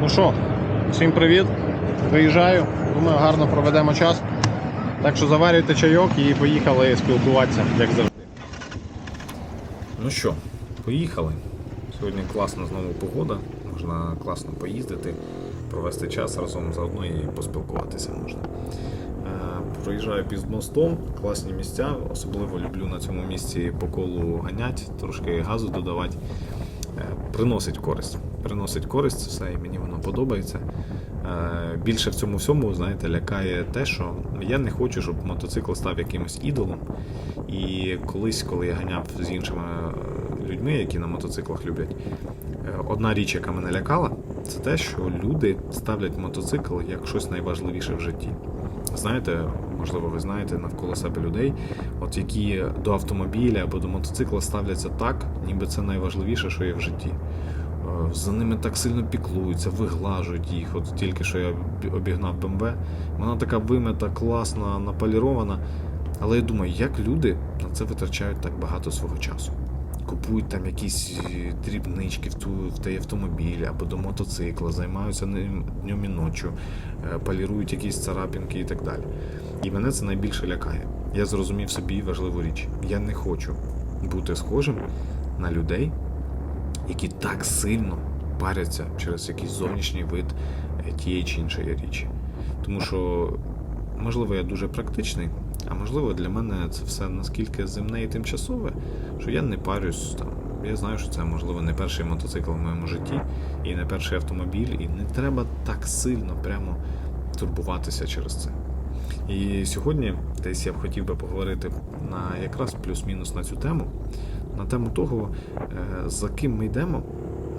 Ну що, всім привіт. Виїжджаю. Думаю, гарно проведемо час. Так що заварюйте чайок і поїхали спілкуватися, як завжди. Ну що, поїхали. Сьогодні класна знову погода, можна класно поїздити, провести час разом заодно і поспілкуватися можна. Е, Проїжджаю під мостом, класні місця, особливо люблю на цьому місці по колу ганять, трошки газу додавати. Е, Приносить користь. Приносить користь, це все, і мені воно подобається. Е, Більше в цьому всьому, знаєте, лякає те, що я не хочу, щоб мотоцикл став якимось ідолом. І колись, коли я ганяв з іншими е, людьми, які на мотоциклах люблять, одна річ, яка мене лякала, це те, що люди ставлять мотоцикл як щось найважливіше в житті. Знаєте, можливо, ви знаєте навколо себе людей, от які до автомобіля або до мотоцикла ставляться так, ніби це найважливіше, що є в житті. Е, За ними так сильно піклуються, виглажують їх. От тільки що я обігнав БМВ, вона така вимита, класна, наполірована. Але я думаю, як люди на це витрачають так багато свого часу. Купують там якісь е, дрібнички в, ту, в той автомобіль або до мотоцикла, займаються ним днем і ночі, е, полірують якісь царапінки і так далі. І мене це найбільше лякає. Я зрозумів собі важливу річ. Я не хочу бути схожим на людей, які так сильно паряться через якийсь зовнішній вид е, тієї чи іншої річі. Тому що, можливо, я дуже практичний, а можливо, для мене це все наскільки земне і тимчасове, що я не парюсь там. Я знаю, що це можливо не перший мотоцикл в моєму житті і не перший автомобіль, і не треба так сильно прямо турбуватися через це. І сьогодні десь я б хотів би поговорити на якраз плюс-мінус на цю тему, на тему того, е, за ким ми йдемо,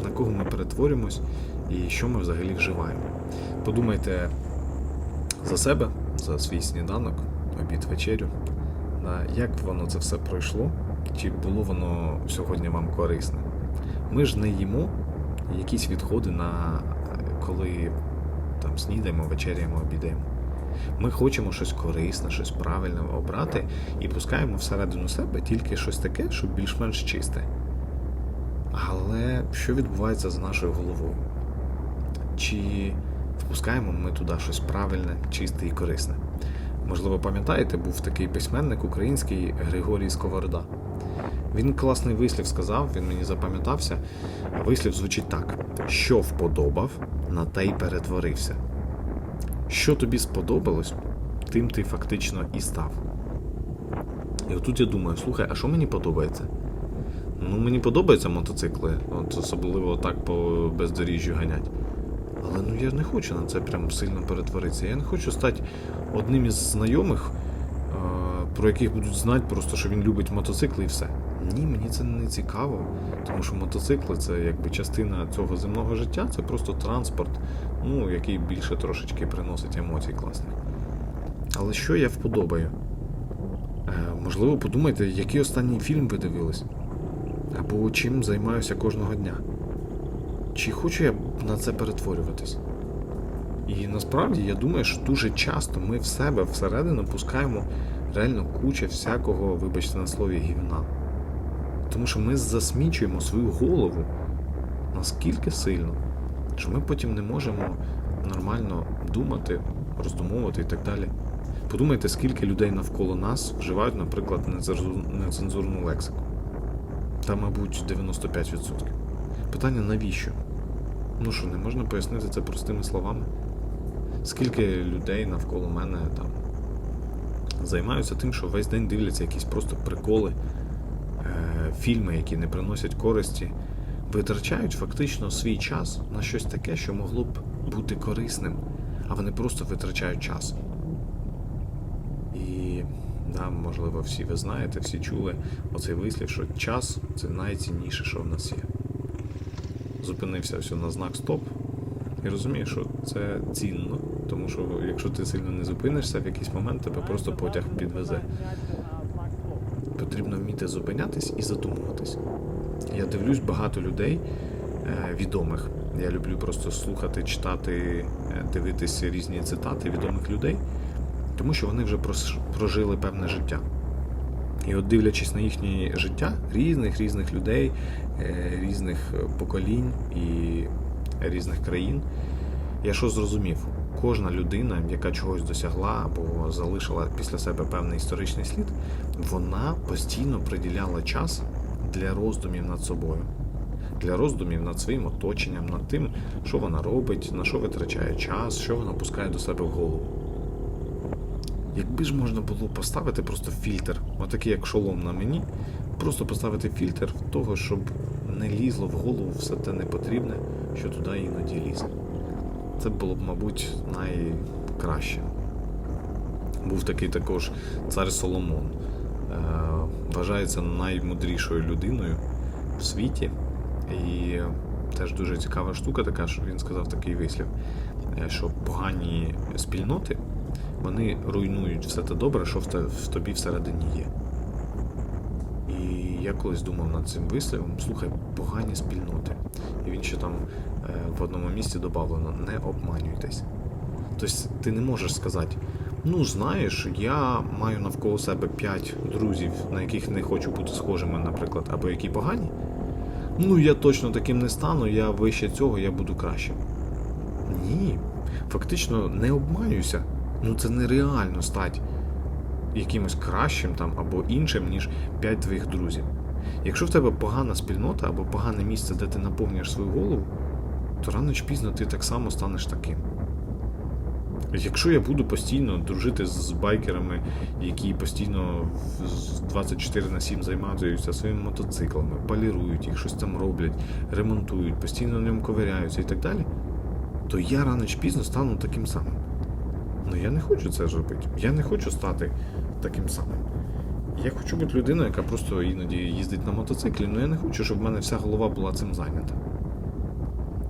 на кого ми перетворюємось і що ми взагалі вживаємо. Подумайте за себе, за свій сніданок, обід, вечерю, як воно це все пройшло, чи було воно сьогодні вам корисне. Ми ж не їмо якісь відходи на коли там снідаємо, вечеряємо, обідаємо. Ми хочемо щось корисне, щось правильне обрати і пускаємо всередину себе тільки щось таке, що більш-менш чисте. Але що відбувається з нашою головою? Чи впускаємо ми туди щось правильне, чисте і корисне? Можливо, пам'ятаєте, був такий письменник український Григорій Сковорода. Він класний вислів сказав, він мені запам'ятався. Вислів звучить так: що вподобав, на те й перетворився. Що тобі сподобалось, тим ти фактично і став. І отут я думаю, слухай, а що мені подобається? Ну, мені подобаються мотоцикли, от особливо так по бездоріжжю ганять. Але ну я не хочу на це прям сильно перетворитися. Я не хочу стати одним із знайомих, е, про яких будуть знати просто, що він любить мотоцикли і все. Ні, мені це не цікаво, тому що мотоцикли це якби частина цього земного життя, це просто транспорт, ну, який більше трошечки приносить емоцій класних. Але що я вподобаю? Е, можливо, подумайте, який останній фільм ви дивились? Або чим займаюся кожного дня? Чи хочу я на це перетворюватись? І насправді я думаю, що дуже часто ми в себе всередину пускаємо реально куча всякого, вибачте на слові, гівна. Тому що ми засмічуємо свою голову наскільки сильно, що ми потім не можемо нормально думати, роздумовувати і так далі. Подумайте, скільки людей навколо нас вживають, наприклад, нецензурну лексику. Та, мабуть, 95%. Питання навіщо? Ну що, не можна пояснити це простими словами? Скільки людей навколо мене там займаються тим, що весь день дивляться якісь просто приколи, е, фільми, які не приносять користі, витрачають фактично свій час на щось таке, що могло б бути корисним, а вони просто витрачають час. І да, можливо, всі ви знаєте, всі чули оцей вислів, що час це найцінніше, що в нас є. Зупинився все на знак стоп і розумієш, що це цінно, тому що якщо ти сильно не зупинишся, в якийсь момент тебе просто потяг підвезе. Потрібно вміти зупинятись і задумуватись. Я дивлюсь багато людей е, відомих. Я люблю просто слухати, читати, е, дивитися різні цитати відомих людей, тому що вони вже прожили певне життя. І от дивлячись на їхнє життя різних різних людей, е, різних е, поколінь і різних країн. Я що зрозумів? Кожна людина, яка чогось досягла або залишила після себе певний історичний слід, вона постійно приділяла час для роздумів над собою, для роздумів над своїм оточенням, над тим, що вона робить, на що витрачає час, що вона пускає до себе в голову. Якби ж можна було поставити просто фільтр, отакий як шолом на мені, просто поставити фільтр того, щоб не лізло в голову все те непотрібне, що туди іноді лізе. Це було б, мабуть, найкраще. Був такий також цар Соломон. Е, вважається наймудрішою людиною в світі. І теж дуже цікава штука така, що він сказав такий вислів, е, що погані спільноти вони руйнують все те добре, що в, тобі всередині є. І я колись думав над цим висловом, слухай, погані спільноти. І він ще там е, в одному місці додавлено, не обманюйтесь. Тобто ти не можеш сказати, ну знаєш, я маю навколо себе 5 друзів, на яких не хочу бути схожими, наприклад, або які погані. Ну, я точно таким не стану, я вище цього, я буду кращим. Ні, фактично не обманюйся. Ну це нереально стати якимось кращим там або іншим, ніж 5 твоїх друзів. Якщо в тебе погана спільнота або погане місце, де ти наповнюєш свою голову, то рано чи пізно ти так само станеш таким. Якщо я буду постійно дружити з байкерами, які постійно 24 на 7 займаються своїми мотоциклами, полірують їх, щось там роблять, ремонтують, постійно на ньому ковиряються і так далі, то я рано чи пізно стану таким самим. Ну я не хочу це робити. Я не хочу стати таким самим. Я хочу бути людиною, яка просто іноді їздить на мотоциклі, але я не хочу, щоб в мене вся голова була цим зайнята.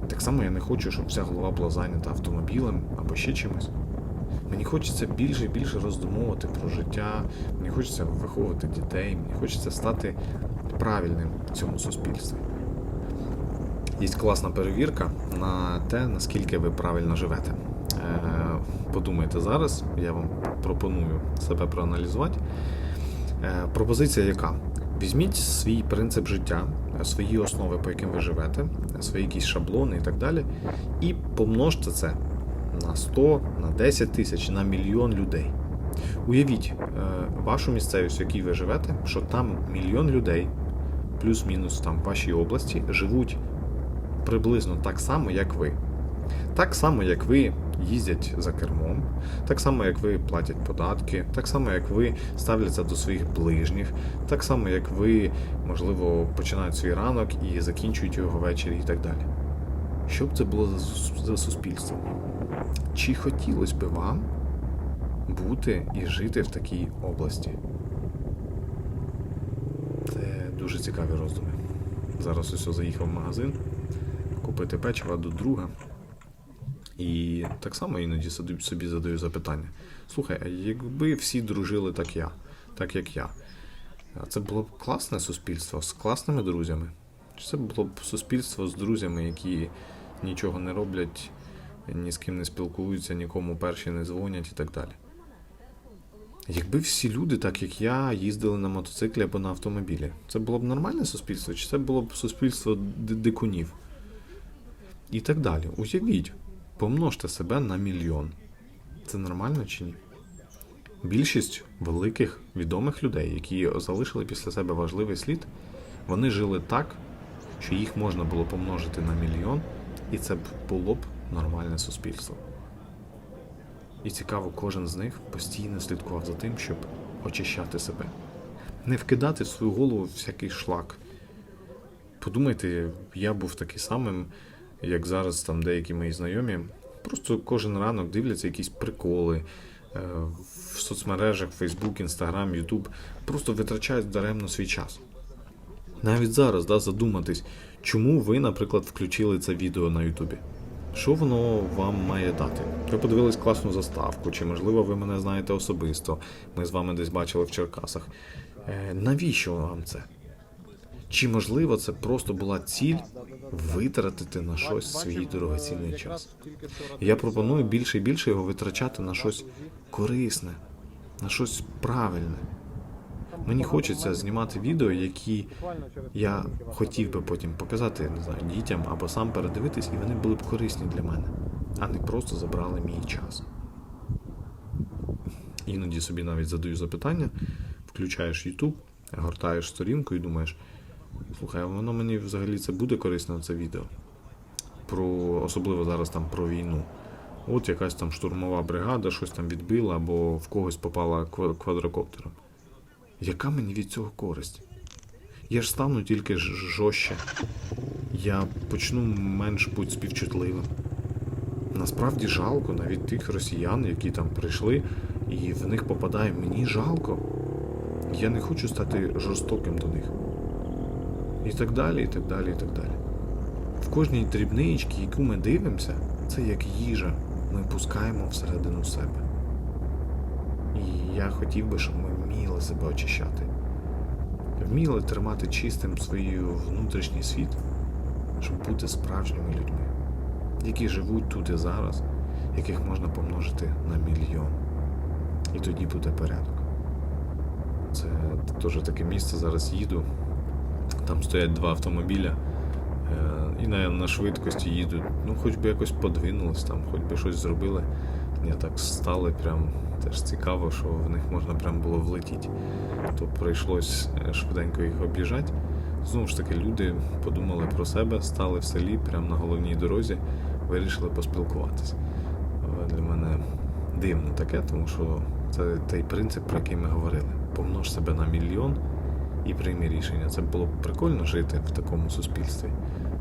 Так само я не хочу, щоб вся голова була зайнята автомобілем або ще чимось. Мені хочеться більше і більше роздумовувати про життя, мені хочеться виховувати дітей, мені хочеться стати правильним в цьому суспільстві. Є класна перевірка на те, наскільки ви правильно живете. Подумайте зараз, я вам пропоную себе проаналізувати. Е, Пропозиція яка? Візьміть свій принцип життя, свої основи, по яким ви живете, свої якісь шаблони і так далі, і помножте це на 100, на 10 тисяч, на мільйон людей. Уявіть е, вашу місцевість, в якій ви живете, що там мільйон людей, плюс-мінус там в вашій області, живуть приблизно так само, як ви. Так само, як ви їздять за кермом, так само, як ви платять податки, так само, як ви ставляться до своїх ближніх, так само, як ви, можливо, починають свій ранок і закінчують його ввечері і так далі. Що б це було за сус- за суспільство? Чи хотілося б вам бути і жити в такій області? Це дуже цікаві роздуми. Зараз ось заїхав в магазин купити печива до друга. І так само іноді собі- задаю запитання: слухай, а якби всі дружили так я, так як я, це було б класне суспільство з класними друзями? Чи це було б суспільство з друзями, які нічого не роблять, ні з ким не спілкуються, нікому перші не дзвонять і так далі? Якби всі люди, так як я, їздили на мотоциклі або на автомобілі, це було б нормальне суспільство, чи це було б суспільство дикунів? І так далі. Уявіть, помножте себе на мільйон. Це нормально чи ні? Більшість великих відомих людей, які залишили після себе важливий слід, вони жили так, що їх можна було помножити на мільйон, і це б було б нормальне суспільство. І цікаво, кожен з них постійно слідкував за тим, щоб очищати себе. Не вкидати в свою голову всякий шлак. Подумайте, я був такий самим, як зараз там деякі мої знайомі. Просто кожен ранок дивляться якісь приколи е, в соцмережах, Facebook, Instagram, YouTube. Просто витрачають даремно свій час. Навіть зараз да, задуматись, чому ви, наприклад, включили це відео на Ютубі. Що воно вам має дати? Ви подивились класну заставку, чи можливо ви мене знаєте особисто. Ми з вами десь бачили в Черкасах. Е, навіщо вам це? Чи можливо це просто була ціль витратити на щось свій дорогоцінний час? Я пропоную більше і більше його витрачати на щось корисне, на щось правильне. Мені хочеться знімати відео, які я хотів би потім показати не знаю, дітям або сам передивитись, і вони були б корисні для мене, а не просто забрали мій час. Іноді собі навіть задаю запитання, включаєш YouTube, гортаєш сторінку і думаєш, слухай, воно мені взагалі це буде корисно, це відео. Про, особливо зараз там про війну. От якась там штурмова бригада щось там відбила, або в когось попала квадрокоптером. Яка мені від цього користь? Я ж стану тільки жорстче. Я почну менш бути співчутливим. Насправді жалко навіть тих росіян, які там прийшли, і в них попадає мені жалко. Я не хочу стати жорстоким до них. І так далі, і так далі, і так далі. В кожній дрібничці, яку ми дивимося, це як їжа. Ми пускаємо всередину себе. І я хотів би, щоб ми вміли себе очищати. Вміли тримати чистим свій внутрішній світ, щоб бути справжніми людьми, які живуть тут і зараз, яких можна помножити на мільйон. І тоді буде порядок. Це теж таке місце, зараз їду. Там стоять два автомобіля. Е, І на, на швидкості їдуть. Ну, хоч би якось подвинулись там, хоч би щось зробили. Я так стали, прям теж цікаво, що в них можна прям було влетіти. То прийшлось е, швиденько їх об'їжджати. Знову ж таки, люди подумали про себе, стали в селі, прямо на головній дорозі, вирішили поспілкуватися. Для мене дивно таке, тому що це той принцип, про який ми говорили. Помнож себе на мільйон і прийми рішення. Це було б прикольно жити в такому суспільстві.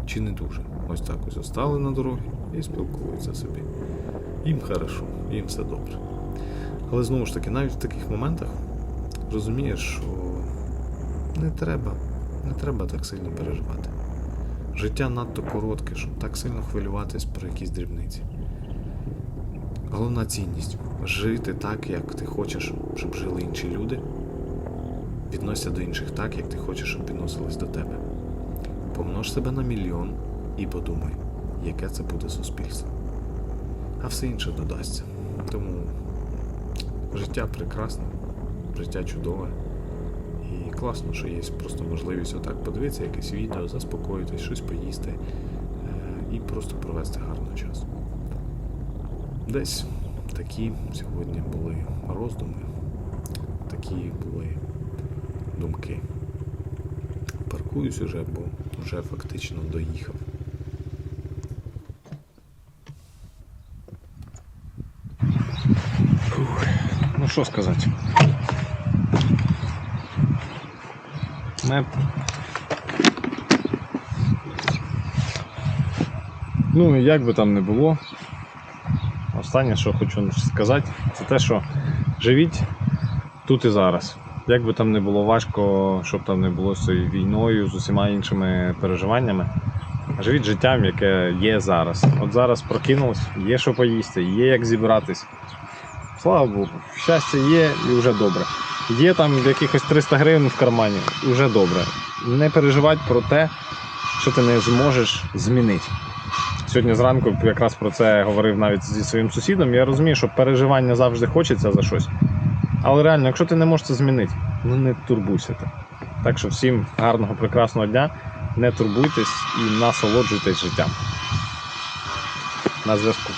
Чи не дуже? Ось так ось стали на дорогі і спілкуються собі. Їм хорошо, їм все добре. Але знову ж таки, навіть в таких моментах розумієш, що не треба, не треба так сильно переживати. Життя надто коротке, щоб так сильно хвилюватись про якісь дрібниці. Головна цінність жити так, як ти хочеш, щоб жили інші люди. Відносься до інших так, як ти хочеш, щоб відносились до тебе. Помнож себе на мільйон і подумай, яке це буде суспільство. А все інше додасться. Тому життя прекрасне, життя чудове. І класно, що є просто можливість отак подивитися якесь відео, заспокоїтись, щось поїсти е, і просто провести гарний час. Десь такі сьогодні були роздуми, такі були думки. Паркуюсь уже, бо вже фактично доїхав. Ну що сказати? Ми... Ну, як би там не було. Останнє, що хочу сказати, це те, що живіть тут і зараз. Як би там не було важко, щоб там не було з цією війною, з усіма іншими переживаннями. Живіть життям, яке є зараз. От зараз прокинулось, є що поїсти, є як зібратись. Слава Богу, щастя є і вже добре. Є там якихось 300 гривень в кармані, вже добре. Не переживати про те, що ти не зможеш змінити. Сьогодні зранку якраз про це говорив навіть зі своїм сусідом. Я розумію, що переживання завжди хочеться за щось. Але реально, якщо ти не можеш це змінити, ну не турбуйся. ти. Так що всім гарного, прекрасного дня. Не турбуйтесь і насолоджуйтесь життям. На зв'язку.